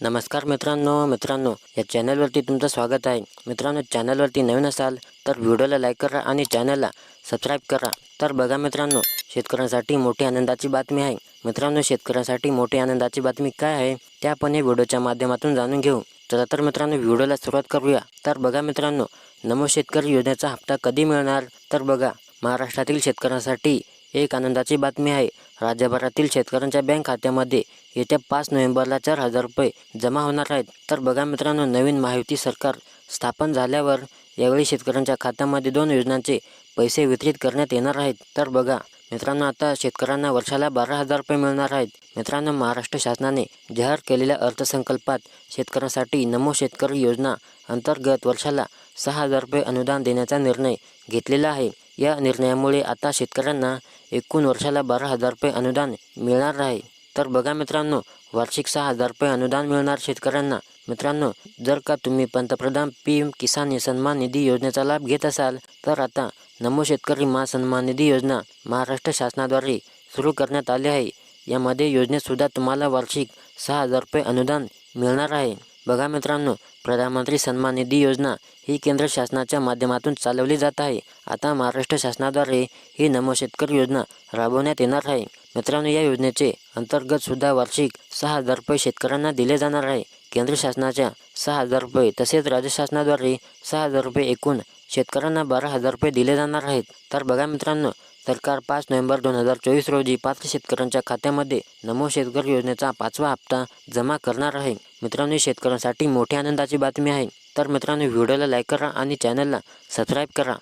नमस्कार मित्रांनो मित्रांनो या चॅनलवरती तुमचं स्वागत आहे. मित्रांनो चॅनलवरती नवीन असाल तर व्हिडिओला लाईक करा आणि चॅनलला सबस्क्राईब करा. तर बघा मित्रांनो शेतकऱ्यांसाठी मोठी आनंदाची बातमी आहे. मित्रांनो शेतकऱ्यांसाठी मोठी आनंदाची बातमी काय आहे ते आपण या व्हिडिओच्या माध्यमातून जाणून घेऊ. चला तर मित्रांनो व्हिडिओला सुरुवात करूया. तर बघा मित्रांनो नमो शेतकरी योजनेचा हप्ता कधी मिळणार? तर बघा महाराष्ट्रातील शेतकऱ्यांसाठी एक आनंदाची बातमी आहे. राज्यभरातील शेतकऱ्यांच्या बँक खात्यामध्ये येत्या पाच नोव्हेंबरला चार हजार रुपये जमा होणार आहेत. तर बघा मित्रांनो नवीन महायुती सरकार स्थापन झाल्यावर यावेळी शेतकऱ्यांच्या खात्यामध्ये दोन योजनांचे पैसे वितरित करण्यात येणार आहेत. तर बघा मित्रांनो आता शेतकऱ्यांना वर्षाला बारा हजार रुपये मिळणार आहेत. मित्रांनो महाराष्ट्र शासनाने जाहीर केलेल्या अर्थसंकल्पात शेतकऱ्यांसाठी नमो शेतकरी योजना अंतर्गत वर्षाला सहा हजार रुपये अनुदान देण्याचा निर्णय घेतलेला आहे. या निर्णयामुळे आता शेतकऱ्यांना एकूण वर्षाला बारा हजार रुपये अनुदान मिळणार आहे. तर बघा मित्रांनो वार्षिक सहा हजार रुपये अनुदान मिळणार शेतकऱ्यांना. मित्रांनो जर का तुम्ही पंतप्रधान पी एम किसान सन्मान निधी योजनेचा लाभ घेत असाल तर आता नमो शेतकरी महासन्मान निधी योजना महाराष्ट्र शासनाद्वारे सुरू करण्यात आली आहे. यामध्ये योजनेतसुद्धा तुम्हाला वार्षिक सहा हजार रुपये अनुदान मिळणार आहे. बघा मित्रांनो प्रधानमंत्री सन्मान निधी योजना ही केंद्र शासनाच्या माध्यमातून चालवली जात आहे. आता महाराष्ट्र शासनाद्वारे ही नमो शेतकरी योजना राबवण्यात येणार आहे. मित्रांनो या योजनेचे अंतर्गत सुद्धा वार्षिक सहा हजार रुपये शेतकऱ्यांना दिले जाणार आहे. केंद्र शासनाच्या सहा हजार रुपये तसेच राज्य शासनाद्वारे सहा हजार रुपये एकूण शेतकऱ्यांना बारा हजार रुपये दिले जाणार आहेत. तर बघा मित्रांनो सरकार पाच नोव्हेंबर दोन हजार चोवीस रोजी पात्र शेतकऱ्यांच्या खात्यामध्ये नमो शेतकरी योजनेचा पाचवा हप्ता जमा करणार आहे. मित्रांनो शेतकऱ्यांसाठी मोठी आनंदाची बातमी आहे. तर मित्रांनो व्हिडिओला लाईक करा आणि चॅनलला सबस्क्राईब करा.